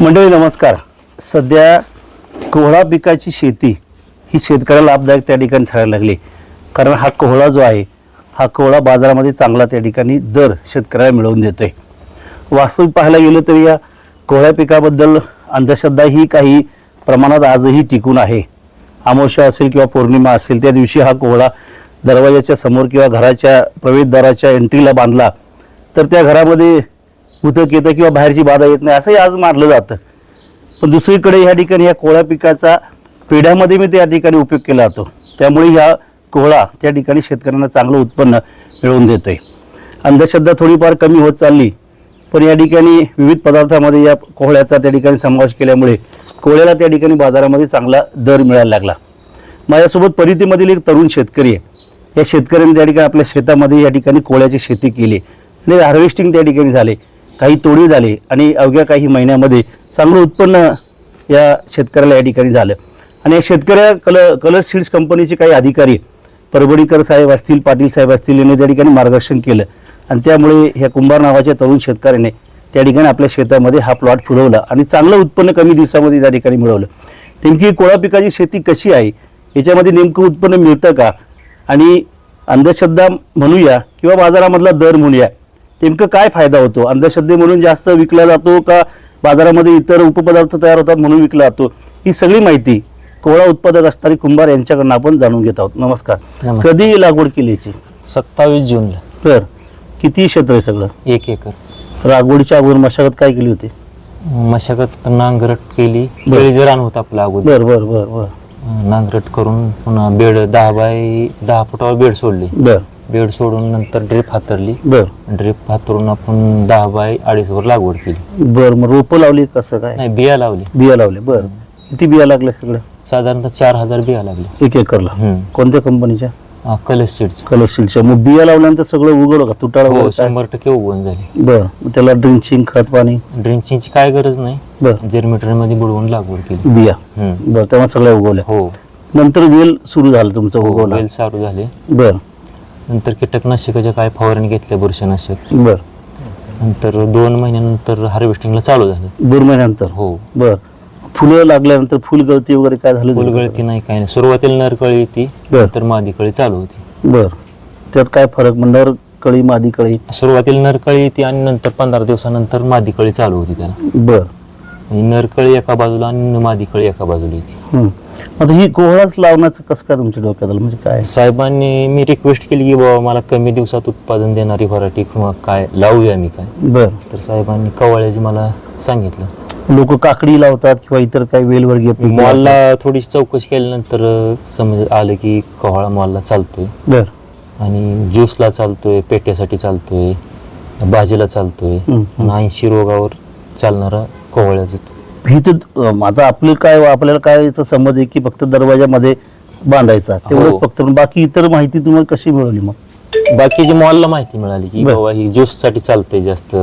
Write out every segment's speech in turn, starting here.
मंडळी नमस्कार. सध्या कोहळा पिकाची शेती ही शेतकऱ्याला लाभदायक त्या ठिकाणी ठरायला लागली. कारण हा कोहळा जो आहे हा कोहळा बाजारामध्ये चांगला त्या ठिकाणी दर शेतकऱ्याला मिळवून देतो आहे वास्तविक पाहायला गेलं तर या कोहळ्या पिकाबद्दल अंधश्रद्धा ही काही प्रमाणात आजही टिकून आहे. अमावस्या असेल किंवा पौर्णिमा असेल त्या दिवशी हा कोहळा दरवाजाच्या समोर किंवा घराच्या प्रवेशद्वाराच्या एंट्रीला बांधला तर त्या घरामध्ये उतक येतं किंवा बाहेरची बाधा येत नाही असंही आज मानलं जातं. पण दुसरीकडे ह्या ठिकाणी ह्या कोहळा पिकाचा पेढ्यामध्ये मी त्या ठिकाणी उपयोग केला जातो. त्यामुळे ह्या कोहळा त्या ठिकाणी शेतकऱ्यांना चांगलं उत्पन्न मिळवून देतोय. अंधश्रद्धा थोडीफार कमी होत चालली पण या ठिकाणी विविध पदार्थामध्ये या कोहळ्याचा त्या ठिकाणी समावेश केल्यामुळे कोहळ्याला त्या ठिकाणी बाजारामध्ये चांगला दर मिळायला लागला. माझ्यासोबत परितीमधील एक तरुण शेतकरी आहे. या शेतकऱ्यांनी त्या ठिकाणी आपल्या शेतामध्ये या ठिकाणी कोहळ्याची शेती केली. आणि हार्वेस्टिंग त्या ठिकाणी झाले. काही तोडी झाले आणि अवघ्या काही महिन्यामध्ये चांगलं उत्पन्न या शेतकऱ्याला या ठिकाणी झालं. आणि या शेतकऱ्या कल कलर सीड्स कंपनीचे काही अधिकारी परभणीकर साहेब असतील पाटील साहेब असतील यांनी त्या ठिकाणी मार्गदर्शन केलं. आणि त्यामुळे ह्या कुंभार नावाच्या तरुण शेतकऱ्याने त्या ठिकाणी आपल्या शेतामध्ये हा प्लॉट फुलवला आणि चांगलं उत्पन्न कमी दिवसामध्ये त्या ठिकाणी मिळवलं. नेमकी कोळा पिकाची शेती कशी आहे? याच्यामध्ये नेमकं उत्पन्न मिळतं का? आणि अंधश्रद्धा म्हणूया किंवा बाजारामधला दर म्हणूया? नेमकं काय फायदा होतो? अंधश्रद्धे म्हणून जास्त विकला जातो का बाजारामध्ये इतर उपपदार्थ तयार होतात म्हणून विकला जातो? ही सगळी माहिती कोळा उत्पादक असणारी कुंभार यांच्याकडनं आपण जाणून घेत आहोत. नमस्कार. कधी लागवड केली याची? सत्तावीस जूनला. तर किती क्षेत्र आहे सगळं? एक एकर. लागवडीच्या अगोदर मशागत काय केली होती? मशागत नांगरट केली. बेळीचं रान होतं आपलं अगोदर. बर बर बर बर. नांगरट करून पुन्हा बेड दहा बाय दहा फुटावर बेड सोडली. बर. बेड सोडून नंतर ड्रिप हातरली. बर. ड्रिप हातरून आपण दहा बाय अडीचवर लागवड केली. बर मग रोपं लावली कसं काय? नाही बिया लावली. बिया लावले बर. किती बिया लागल्या सगळ्या? साधारणतः चार हजार बिया लागल्या. एक एकरला? हम्म. कोणत्या कंपनीच्या? सीड्स. कलरशीलच्या मग बिया लावल्यानंतर सगळं उघड का? तुटाळ हो? शंभर टक्के उगवून झाली. बर. मग त्याला ड्रिंचिंग खत पाणी? ड्रिंचिंगची काय गरज नाही. बर. जर्मिटरमध्ये बुडवून लागवड केली. बिया. हम्म. बर तेव्हा सगळ्या उगवल्या. हो. नंतर वेल सुरू झालं तुमचं उगवलं. वेल चालू झाले. बर. नंतर कीटकनाशकाच्या काय फवारणी घेतल्या बुरशीनाशक. बर. नंतर दोन महिन्यानंतर हार्वेस्टिंगला चालू झालं. दोन महिन्यानंतर? हो. बर. फुलं लागल्यानंतर फुलगळती वगैरे काय झालं? फुलगळती नाही काही नाही. सुरुवातीला नरकळी बर. नंतर मादी कळी चालू होती. बर. त्यात काय फरक म्हणल्यावर कळी मादी कळी? सुरुवातीला नरकळी येते आणि नंतर पंधरा दिवसानंतर मादी कळी चालू होती त्याला. बर. म्हणजे नरकळी एका बाजूला आणि मादी कळी एका बाजूला येते हम्म. आता ही कोहळाच लावण्याचं कसं काय तुमच्या डोक्यात आलं? म्हणजे काय? साहेबांनी मी रिक्वेस्ट केली की बाबा मला कमी दिवसात उत्पादन देणारी व्हरायटी किंवा काय लावूया मी काय? बर. तर साहेबांनी कवाळ्याची मला सांगितलं. लोक काकडी लावतात किंवा इतर काही वेलवर्गीय पिके लावतात. मॉलला थोडीशी चौकशी केल्यानंतर समज आलं की कवाळा मॉलला चालतोय. बर. आणि ज्यूसला चालतोय पेट्यासाठी चालतोय भाजीला चालतोय. हम्म. ऐंशी रोगावर चालणारा कोवळ्याचं ही तर अं, आता आपलं काय आपल्याला काय समज आहे की फक्त दरवाजामध्ये बांधायचा तेवढंच हो. फक्त पण बाकी इतर माहिती तुम्हाला कशी मिळवली मग? बाकीची मॉलला माहिती मिळाली की. बाबा ही ज्यूससाठी चालतंय जास्त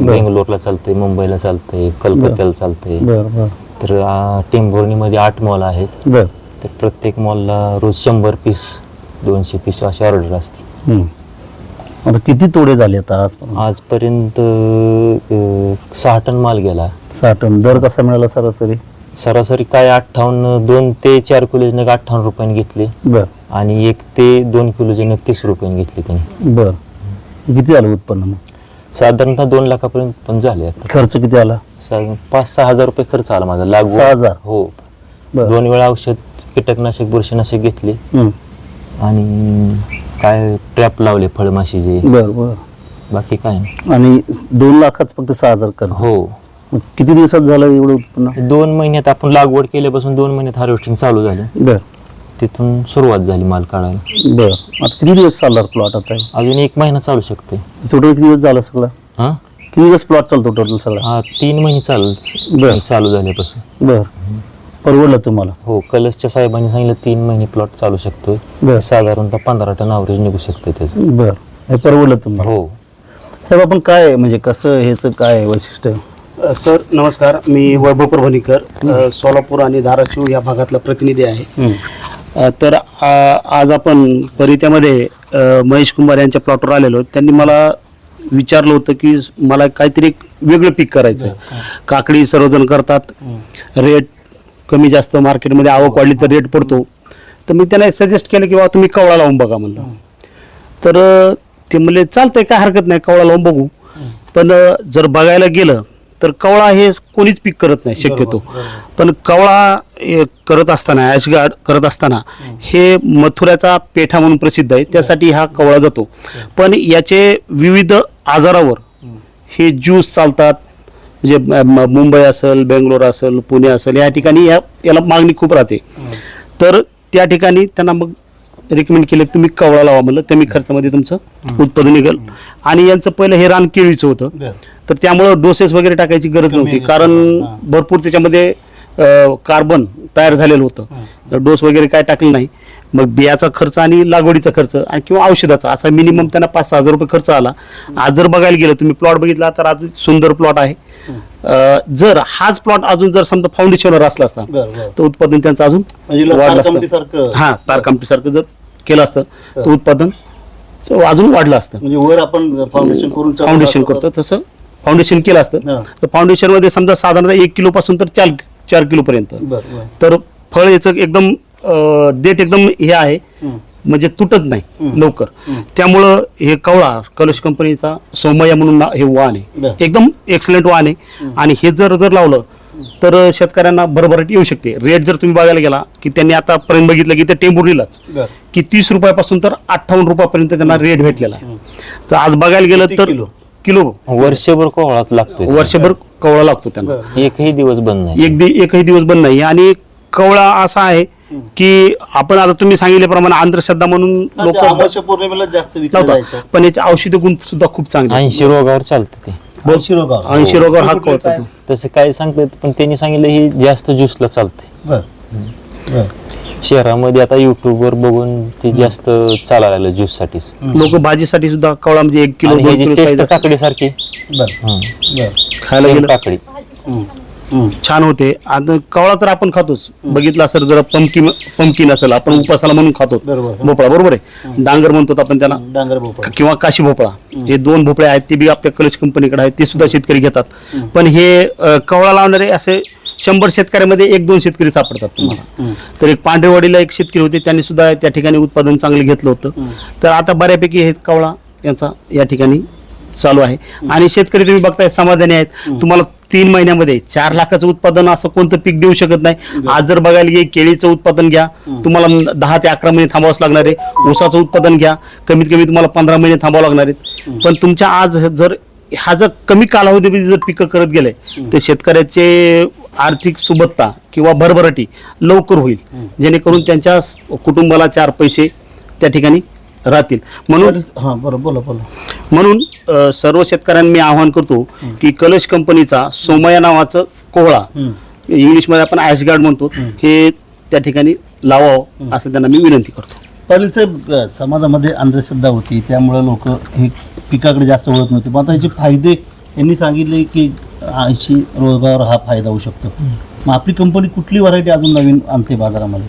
बेंगलोरला चालतंय मुंबईला चालतंय कलकत्त्याला बर. तर टेंभुर्णीमध्ये आठ मॉल आहेत. बर. तर प्रत्येक मॉलला रोज शंभर पीस दोनशे पीस अशी ऑर्डर असते. आता किती तोडे झाले आता आज आजपर्यंत अ, सहा टन माल गेला. सहा टन. दर कसा मिळाला सरासरी? सरासरी काय अठ्ठावन्न दोन ते चार किलो नग अठ्ठावन्न रुपयाने घेतले. बर. आणि एक ते दोन किलोचे नग तीस रुपयाने घेतले त्यांनी. बर. किती झालं उत्पन्न मग? साधारणतः दोन लाखापर्यंत पण झाले आता. खर्च किती आला? सा- पाच सहा हजार रुपये खर्च आला माझा. लागू सहा हजार? हो. बर. दोन वेळा औषध कीटकनाशक बुरशीनाशक घेतले. आणि काय ट्रॅप लावले फळमाशीचे बर बर. बाकी काय नाही. आणि दोन लाखात फक्त सहा हजार खर्च हो. मग किती दिवसात झालं एवढं उत्पन्न? दोन महिन्यात आपण लागवड केल्यापासून दोन महिन्यात हार्वेस्टिंग चालू झालं. बर. तिथून सुरुवात झाली माल काढायला. बर. आता किती दिवस चालणार प्लॉट आता? अजून एक महिना चालू शकते. टोटल किती दिवस झाला सगळं? हा? किती दिवस प्लॉट चालतो टोटल सगळा? हा तीन महिने चालू बर. चालू झाल्यापासून. बर. परवडलं तुम्हाला? हो कलर्सच्या साहेबांनी सांगितलं तीन महिने प्लॉट चालू शकतोय. बर. साधारणतः पंधरा टन अवरेज निघू शकते त्याचं. बर. हे परवडलं तुम्हाला? हो. साहेब आपण काय म्हणजे कसं ह्याचं काय आहे वैशिष्ट्य सर नमस्कार. मी वैभव परभणीकर सोलापूर आणि धाराशिव या भागातला प्रतिनिधी आहे. तर आज आपण परित्यामध्ये महेश कुंभार यांच्या प्लॉटवर आलेलो त्यांनी मला विचारलं होतं की मला काहीतरी एक वेगळं पीक करायचं काकडी सर्वजण करतात. रेट कमी जास्त मार्केटमध्ये आवक वाढली तर रेट पडतो. तर मी त्यांना सजेस्ट केलं की बाबा तुम्ही कवळा लावून बघा म्हणलं. तर ते म्हणले चालतंय काय हरकत नाही कवळा लावून बघू. पण जर बघायला गेलं तर कवळा हे कोणीच पीक करत नाही शक्यतो. पण कवळा करत असताना ॲशगार्ड करत असताना हे. मथुऱ्याचा पेठा म्हणून प्रसिद्ध आहे. त्यासाठी हा कवळा जातो. पण याचे विविध आजारावर हे. ज्यूस चालतात म्हणजे मुंबई असेल बेंगलोर असेल पुणे असेल या ठिकाणी या याला मागणी खूप राहते. तर त्या ठिकाणी त्यांना मग रिकमेंड केलं तुम्ही कवळा लावा म्हणलं कमी खर्चामध्ये तुमचं उत्पादन निघेल. आणि यांचं पहिलं हे रान केळीचं होतं. तर त्यामुळं डोसेस वगैरे टाकायची गरज नव्हती. कारण भरपूर त्याच्यामध्ये कार्बन तयार झालेलं होतं. तर डोस वगैरे काय टाकलं नाही. मग बियाचा खर्च आणि लागवडीचा खर्च आणि किंवा औषधाचा असा मिनिमम त्यांना पाच सहा हजार रुपये खर्च आला. आज जर बघायला गेलं तुम्ही प्लॉट बघितला तर अजून सुंदर प्लॉट आहे. जर हाच प्लॉट अजून जर समजा फाउंडेशनवर असला असता तर उत्पादन त्यांचं अजून म्हणजे वाढलं हा तारकामटी सारखं जर केलं असतं तर उत्पादन अजून वाढलं असतं. म्हणजे वर आपण फाउंडेशन करून फाउंडेशन. करतो. तसं फाउंडेशन केलं असतं. तर फाउंडेशनमध्ये समजा साधारणतः एक किलो पासून तर चार चार किलो पर्यंत. तर फळ याचं एकदम देट एकदम हे आहे. म्हणजे तुटत नाही. लवकर. त्यामुळं हे कवळा कलश कंपनीचा सोमय्या म्हणून ना- हे वाण आहे. एकदम एक्सलंट वाण आहे आणि हे जर जर लावलं तर शेतकऱ्यांना भरभराट येऊ शकते रेट जर तुम्ही बघायला गेला की त्यांनी आतापर्यंत बघितलं की ते टेंबुर्लीलाच बरं. की तीस रुपयापासून तर अठ्ठावन्न रुपयापर्यंत त्यांना रेट भेटलेला आहे तर आज बघायला गेलं किती तर किलो? किलो वर्षभर कोवळात लागतोय वर्षभर कवळा लागतो त्यांना बरं. एकही दिवस बंद नाही एक दि एकही दिवस बंद नाही आणि कवळा असा आहे की आपण आता तुम्ही सांगितल्याप्रमाणे अंधश्रद्धा म्हणून लोक अमावस्या पौर्णिमेला जास्त विकलं लावतात जायचं पण याचे औषधी गुण सुद्धा खूप चांगले. ऐंशी रोगावर चालतं ते ऐंशी रोगावर. ऐंशी रोगावर हा काय? चालतो. तसं काय सांगतात पण त्यांनी सांगितलं ही जास्त ज्यूसला चालते बरं. बरं. शहरामध्ये आता युट्यूबवर बघून ते जास्त चालायला लागलं ज्यूस साठीच लोक भाजीसाठी सुद्धा कवळा म्हणजे एक किलो आणि दोन हे जी किलो टेस्ट size असते. काकडी सारखी बरं. बरं. खायला गेलं काकडी हम्म. छान होते. आता कवळा तर आपण खातोच. बघितला असेल जरा पंपकिन पंपकिन असेल आपण उपासाला म्हणून खातो. बरोबर. भोपळा बरोबर आहे? डांगर म्हणतो आपण त्याला. डांगर भोपळा. किंवा काशी भोपळा. हे दोन भोपळे आहेत ते बी आपल्या कलश कंपनीकडे आहेत ते सुद्धा शेतकरी घेतात. पण हे अ, कवळा लावणारे असे शंभर शेतकऱ्यामध्ये एक दोन शेतकरी सापडतात तुम्हाला. तर एक पांढरेवाडीला एक शेतकरी होते त्यांनी सुद्धा त्या ठिकाणी उत्पादन चांगलं घेतलं होतं. तर आता बऱ्यापैकी हे कवळा यांचा या ठिकाणी चालू आहे. आणि शेतकरी तुम्ही बघताय समाधानी आहेत. तुम्हाला तीन महिन्यामध्ये चार लाखाचं उत्पादन असं कोणतं पीक देऊ शकत नाही. आज जर बघायला गेले केळीचं उत्पादन घ्या. तुम्हाला दहा ते अकरा महिने थांबावंच लागणार आहे. ऊसाचं उत्पादन घ्या. कमीत कमी तुम्हाला पंधरा महिने थांबावं लागणार आहेत. पण तुमच्या आज जर हा जर कमी कालावधीमध्ये जर पिकं करत गेले तर शेतकऱ्याचे आर्थिक सुबत्ता किंवा भरभराटी लवकर होईल. जेणेकरून त्यांच्या कुटुंबाला चार पैसे त्या ठिकाणी राहतील. म्हणून हा बरं बोला बोला. म्हणून अ, सर्व शेतकऱ्यांना मी आवाहन करतो की कलश कंपनीचा सोमया नावाचं कोहळा हम्म. इंग्लिशमध्ये आपण ॲशगार्ड म्हणतो हे त्या ठिकाणी लावावं असं त्यांना मी विनंती करतो. पाटील साहेब अ, समाजामध्ये अंधश्रद्धा होती त्यामुळे लोक हे पिकाकडे जास्त वळत नव्हते. पण आता याचे फायदे यांनी सांगितले की ऐंशी रोगावर हा फायदा होऊ शकतो. मग आपली कंपनी कुठली व्हरायटी अजून नवीन आणते बाजारामध्ये?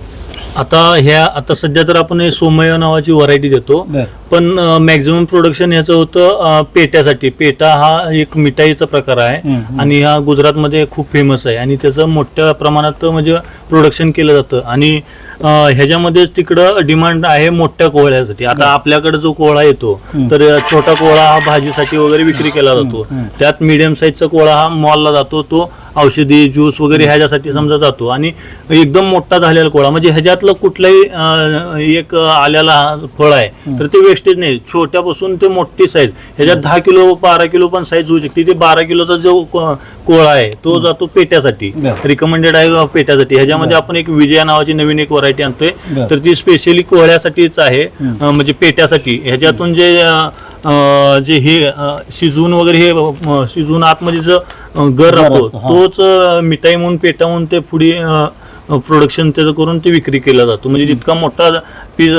आता ह्या आता सध्या तर आपण हे सोमय नावाची व्हरायटी देतो बर. पण मॅक्झिमम प्रोडक्शन ह्याचं होतं पेट्यासाठी. पेटा हा एक मिठाईचा प्रकार आहे. आणि हा गुजरातमध्ये खूप फेमस आहे. आणि त्याचं मोठ्या प्रमाणात म्हणजे प्रोडक्शन केलं जातं. आणि अं, ह्याच्यामध्ये तिकडं डिमांड आहे मोठ्या कोहळ्यासाठी. आता आपल्याकडे जो कोहळा येतो तर छोटा कोहळा हा भाजीसाठी वगैरे विक्री केला जातो. त्यात मिडियम साईजचा कोहळा हा मॉलला जातो. तो औषधी ज्यूस वगैरे ह्याच्यासाठी समजा जातो. आणि एकदम मोठा झालेला कोहळा. म्हणजे ह्याच्यातलं कुठलाही एक आलेला हा फळ आहे तर ते वेस्टेज नाही. छोट्यापासून ते मोठी साईज ह्याच्यात दहा किलो बारा किलो पण साईज होऊ शकते. ते बारा किलोचा जो को- कोहळा आहे तो जातो पेट्यासाठी. रिकमेंडेड आहे पेट्यासाठी. ह्याच्यामध्ये आपण एक विजया नावाची नवीन एक व्हरायटी आणतोय. तर ती स्पेशली कोहळ्यासाठीच आहे म्हणजे पेट्यासाठी. ह्याच्यातून जे जे हे अं, शिजवून वगैरे हे अं, शिजवून आतमध्ये जो गर राहतो. तोच मिठाई म्हणून पेटा म्हणून ते पुढे प्रोडक्शन त्याचं करून ते विक्री केला जातो. म्हणजे जितका मोठा पीस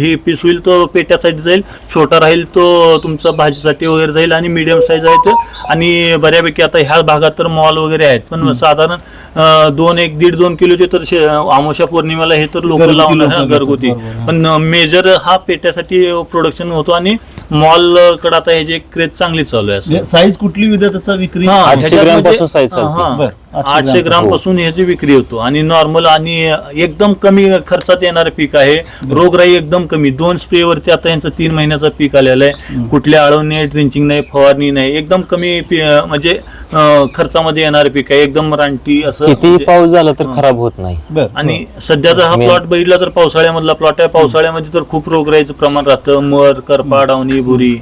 हे पीस होईल तो पेट्यासाठी जाईल छोटा राहील तो तुमचा भाजीसाठी वगैरे जाईल आणि मिडियम साईज आहे तो. आणि बऱ्यापैकी आता ह्या भागात तर मॉल वगैरे आहेत. पण साधारण दोन एक दीड दोन किलोचे तर शे- अमावस्या पौर्णिमेला हे तर लोक लावणार हा, घेतात, घरगुती. पण मेजर हा पेट्यासाठी प्रोडक्शन होतो आणि मॉलकडे आता ह्याची एक क्रेज चांगली चालू आहे. साईज कुठली विद्यार्थ्याचा विक्री? हा, आठशे ह्याच्यात ग्रॅम म्हणजे- पासून बरं, आठशे ग्रॅम. पासून ह्याची विक्री होतो. आणि नॉर्मल आणि एकदम कमी खर्चात येणारं पीक आहे. रोगराई एकदम कमी. दोन स्प्रे वरती आता यांचं तीन महिन्याचं पीक आलेलं आहे. कुठल्या आळवणी ड्रिंचिंग नाही फवारणी नाही. एकदम कमी म्हणजे खर्चामध्ये येणारं पीक आहे. एकदम रानटी असं किती म्हणजे- पाऊस झाला तर खराब होत नाही. आणि सध्याचा हा प्लॉट बघितला तर पावसाळ्यामधला प्लॉट आहे. पावसाळ्यामध्ये तर खूप रोगराईचं प्रमाण राहतं. मर करपा डावणी बुरी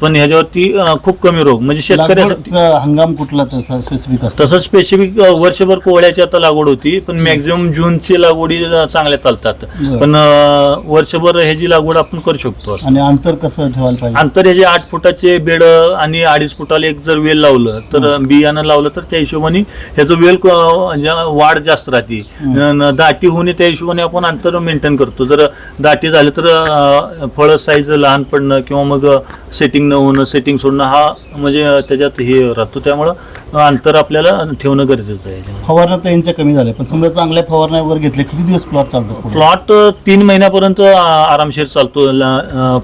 पण ह्याच्यावरती खूप कमी रोग. म्हणजे शेतकऱ्यासाठी हंगाम कुठला तसा स्पेसिफिक असतो? तसं स्पेसिफिक वर्षभर कोवळ्याची आता लागवड होती पण मॅक्झिमम जूनची लागवडी चांगल्या चालतात. पण अं, वर्षभर ह्याची लागवड आपण करू शकतो असं. आणि अंतर कसं ठेवायला पाहिजे? अंतर ह्याचे आठ फुटाचे बेड आणि अडीच फुटाला एक जर वेल लावलं तर बियाणं लावलं तर त्या हिशोबाने ह्याचं वेल क- ज्या- वाढ जास्त राहते. न- दाटी होणे त्या हिशोबाने आपण अंतर मेंटेन करतो. जर दाटी झालं तर अं, फळं साईज लहान पडणं किंवा मग सेटिंग न होणं सेटिंग सोडणं हा म्हणजे त्याच्यात हे राहतो. त्यामुळं अंतर आपल्याला ठेवणं गरजेचं आहे. फवारण्या तर यांच्या कमी झाल्या पण समजा चांगल्या फवारण्या वगैरे घेतल्या किती दिवस प्लॉट चालतो? प्लॉट तीन महिन्यापर्यंत आरामशीर चालतो.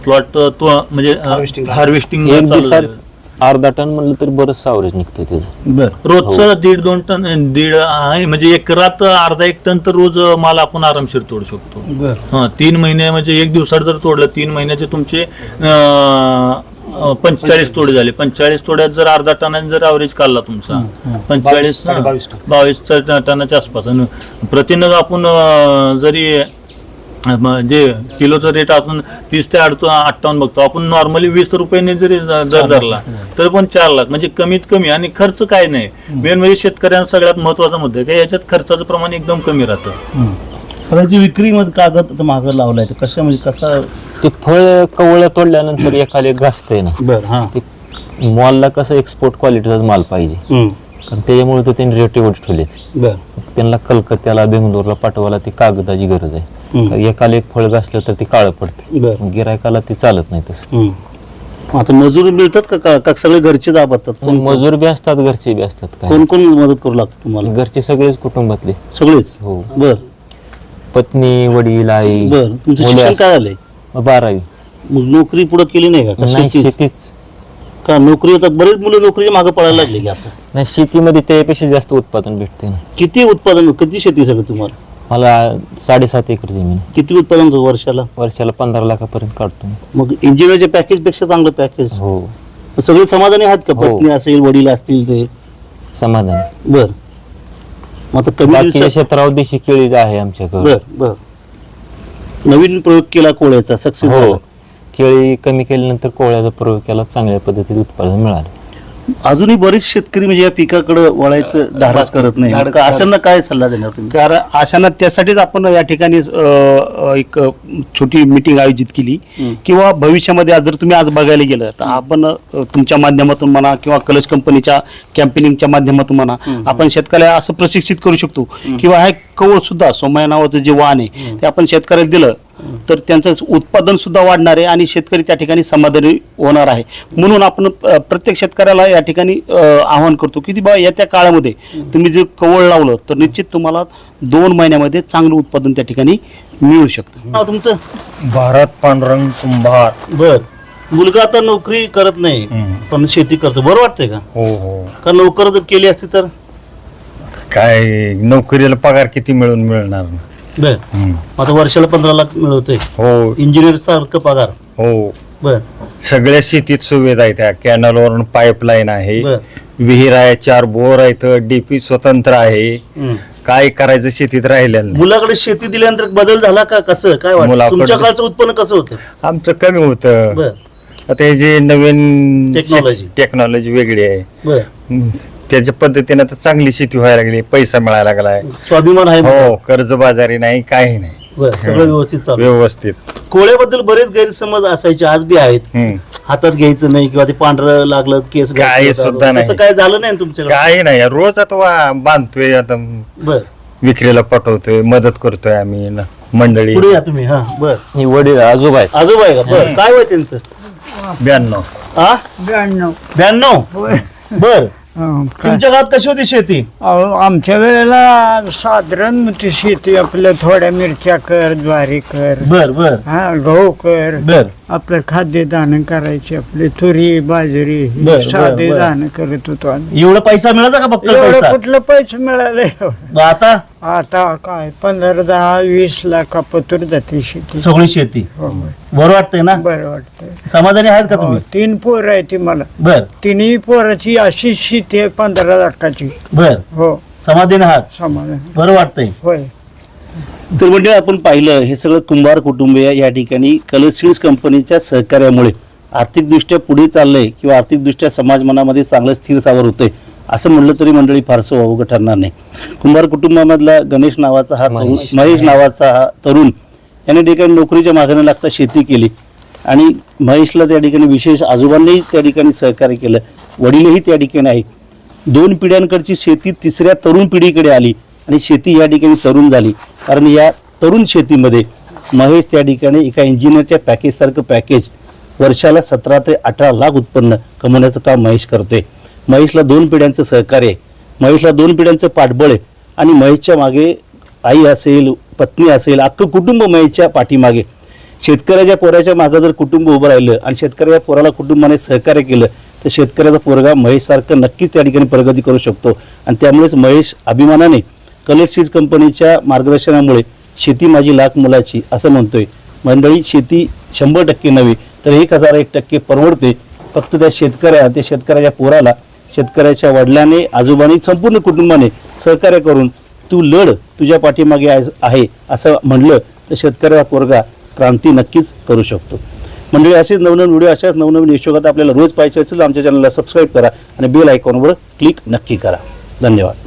प्लॉट तो म्हणजे हार्वेस्टिंग अर्धा टन म्हणलं तरी बरंच सावरेज निघते त्याचं. बर. रोजचं दीड दोन टन दीड आहे म्हणजे एकरात अर्धा एक टन तर रोज माल आपण आरामशीर तोडू शकतो. बर. हा तीन महिने म्हणजे एक दिवसात जर तोडलं तीन महिन्याचे तुमचे पंचेचाळीस तोडे झाले. पंचेचाळीस तोड्यात जर अर्धा टनाने जर ॲव्हरेज काढला तुमचा पंचेचाळीस बावीस टनाच्या आसपास. आणि प्रतिनग आपण जरी जे किलोचा रेट आपण तीस ते अडतो अठ्ठावन्न बघतो. आपण नॉर्मली वीस रुपयाने जरी जर धरला तर पण चार लाख. म्हणजे कमीत कमी आणि खर्च काय नाही. मेन म्हणजे शेतकऱ्यांना सगळ्यात महत्त्वाचा मुद्दा आहे की याच्यात खर्चाचं प्रमाण एकदम कमी राहतं. हम्म. पण याची विक्रीमध्ये कागद आता मागं लावलाय. तर कशा म्हणजे कसा ते फळ कवळं तोडल्यानंतर एखाले घासतंय ना. बर हा. ते मॉलला कसं एक्सपोर्ट क्वालिटीचाच माल पाहिजे. हम्म. कारण त्याच्यामुळे तर त्यांनी रेट एवढे ठेवलेत. बर. त्यांना कलकत्त्याला बेंगलोरला पाठवायला ती कागदाची गरज आहे. हम्म. एकाला एक फळ घासलं तर ते काळं पडतं. बर. गिरायकाला ते चालत नाही तसं. हम्म. आता मजूर मिळतात का- का का सगळे घरचेच आपतात कोण मजूर बी असतात घरचे बी असतात काय? कोण कोण मदत करू लागतं तुम्हाला? घरचे सगळेच कुटुंबातले. सगळेच? हो. बर. पत्नी वडील आई बर तुमचं मुलं शिक्षण असतात. काय झालंय बारावी. मग नोकरी पुढे केली नाही का? का नाही शेतीच? शेतीच. का नोकरी आता बरेच मुलं नोकरीच्या मागे पडायला लागले की आता? नाही शेतीमध्ये त्यापेक्षा जास्त उत्पादन भेटते ना. किती उत्पादन किती शेती सगळं तुम्हाला? मला साडेसात एकर जमीन. आहे. किती उत्पादन होतं वर्षाला? वर्षाला पंधरा लाखापर्यंत काढतो मी. मग इंजिनियरच्या पॅकेजपेक्षा चांगलं पॅकेज हो. सगळे समाधानी आहात का? हो. पत्नी असेल वडील असतील ते? समाधान. बर. मग आता कमी बाकीच्या दिवसात क्षेत्रावर देशी केळीच आहे आमच्याकडे. बर बर. नवीन प्रयोग केला कोळ्याचा सक्सेस हो. केळी कमी केल्यानंतर कोळ्याचा प्रयोग केला चांगल्या पद्धतीत उत्पादन मिळालं. अजूनही बरेच शेतकरी म्हणजे या पिकाकडे वळायचं धाडस करत नाही. अशांना काय सल्ला देणार तुम्ही? कारण अशांना त्यासाठीच आपण या ठिकाणी अ, एक छोटी मीटिंग आयोजित केली. हं. किंवा भविष्यामध्ये आज जर तुम्ही आज बघायला गेलं तर आपण अ, तुमच्या माध्यमातून म्हणा किंवा कलश कंपनीच्या कॅम्पेनिंगच्या माध्यमातून म्हणा आपण शेतकऱ्याला असं प्रशिक्षित करू शकतो. किंवा हे कवळ सुद्धा सोमया नावाचं जे वाहन आहे ते आपण शेतकऱ्याला दिलं तर त्यांचं उत्पादन सुद्धा वाढणार आहे आणि शेतकरी त्या ठिकाणी समाधानी होणार आहे. म्हणून आपण प्रत्येक शेतकऱ्याला या ठिकाणी आवाहन करतो की बा येत्या काळामध्ये तुम्ही जे कवळ लावलं तर निश्चित तुम्हाला दोन महिन्यामध्ये चांगलं उत्पादन त्या ठिकाणी मिळू शकतं. नाव तुमचं? भारत पांडुरंग कुंभार बर. मुलगा आता नोकरी करत नाही पण शेती करतो. बरं वाटतंय का? हो हो. का नोकर जर केली असती तर? काय नोकरीला पगार किती मिळून मिळणार? ना? बर. आता वर्षाला पंधरा लाख मिळवतोय. हो. इंजिनियर सारखं पगार. हो. बर. सगळ्या शेतीत सुविधा आहेत त्या कॅनल वरून पाईपलाईन आहे. बर. विहीर आहे चार बोर आहेत डीपी स्वतंत्र आहे. काय करायचं शेतीत राहिलेलं नाही. मुलाकडे शेती दिल्यानंतर बदल झाला का? कसं? काय वाटतं? मुलाकडे- तुमच्या काळचं उत्पन्न कसं होतं? आमचं कमी होतं. बर. आता हे जे नवीन Technology. टेक्नॉलॉजी वेगळी आहे. बर. हम्म. त्याच्या पद्धतीनं तर चांगली शेती व्हायला लागली पैसा मिळायला लागलाय. स्वाभिमान आहे हो कर्जबाजारी नाही काही नाही. बर सगळं व्यवस्थित चालू. व्यवस्थित. कोळ्याबद्दल बरेच गैरसमज असायचे आज बी आहेत. हम्म. हातात घ्यायचं नाही किंवा ते पांढरं लागलं केस काही घातलं सुद्धा. नाही. तसं काय झालं नाही ना तुमच्याकडे? काही नाही. रोज आता वा- बांधतोय आता बर. विक्रीला पटवतोय मदत करतोय आम्ही न- मंडळी. पुढे या तुम्ही? हा बर. हे वडील आजोबा आहेत. आजोबा आहे का? बर. काय वय त्यांचं? ब्याण्णव. हा ब्याण्णव. ब्याण्णव? बर. हं, काय? तुमच्या काळात कशी होती शेती? अहो, आमच्या वेळेला साधारण ती शेती आपल्या थोड्या मिरच्या कर ज्वारी कर बर बर. हा गहू कर. बर. आपलं खाद्य दान करायचे आपले तुरी बाजरी हे बर, बर, साधे बर. दान करत होतो आम्ही. एवढा पैसा मिळाला का बक्कल एवढं पैसा? कुठलं पैसे मिळाले? मग आता? आता काय पंधरा दहा वीस लाखा पतूर जाते शेती. सगळी शेती? हो, बरं वाटतंय ना? बरं वाटतंय. समाधानी आहेत का हो, तुम्ही? तीन पोर आहे ती मला. बर. तिन्ही पोराची अशी शेती आहे पंधरा लाखाची. बर. हो. समाधानी आहात? समाधान. बरं वाटतंय. होय. तर म्हणजे आपण पाहिलं हे सगळं कुंभार कुटुंबीय या ठिकाणी कलर सीड्स कंपनीच्या सहकार्यामुळे आर्थिकदृष्ट्या पुढे चाललंय किंवा आर्थिकदृष्ट्या समाज मनामध्ये चांगलं स्थिर सावर होतंय असं म्हणलं तरी मंडळी फारसं अवघड ठरणार नाही. कुंभार कुटुंबामधला गणेश नावाचा हा तरुण महेश. महेश नावाचा हा तरुण याने ठिकाणी नोकरीच्या मागणी लागता शेती केली. आणि महेशला त्या ठिकाणी विशेष आजोबांनीही त्या ठिकाणी सहकार्य केलं वडीलही त्या ठिकाणी आहे. दोन पिढ्यांकडची शेती तिसऱ्या तरुण पिढीकडे आली. आणि शेती या ठिकाणी तरुण झाली. कारण या तरुण शेतीमध्ये महेश त्या ठिकाणी एका इंजिनियरच्या पॅकेजसारखं पॅकेज वर्षाला सतरा ते अठरा लाख उत्पन्न कमवण्याचं काम महेश करतोय. महेशला दोन पिढ्यांचं सहकार्य आहे. महेशला दोन पिढ्यांचं पाठबळ आहे. आणि महेशच्या मागे आई असेल पत्नी असेल अख्खं कुटुंब महेशच्या पाठीमागे. शेतकऱ्याच्या पोराच्या मागं जर कुटुंब उभं राहिलं आणि शेतकऱ्याच्या पोराला कुटुंबाने सहकार्य केलं तर शेतकऱ्याचा पोरगा महेशसारखं नक्कीच त्या ठिकाणी प्रगती करू शकतो. आणि त्यामुळेच महेश अभिमानाने कलर सीज कंपनीच्या मार्गदर्शनामुळे शेती माझी लाख मुलाची असं म्हणतोय. मंडळी शेती शंभर टक्के नव्हे तर एक हजार एक टक्के परवडते. फक्त त्या शेतकऱ्या त्या शेतकऱ्याच्या पोराला शेतकऱ्याच्या वडिलाने आजोबाने संपूर्ण कुटुंबाने सहकार्य करून तू लढ तुझ्या पाठीमागे आहे असं म्हणलं तर शेतकऱ्याचा पोरगा क्रांती नक्कीच करू शकतो. मंडळी असेच नवनवीन व्हिडिओ अशाच नवनवीन यशोगात आपल्याला रोज पाहिजे असेल आमच्या चॅनलला सबस्क्राईब करा आणि बेल आयकॉनवर क्लिक नक्की करा. धन्यवाद.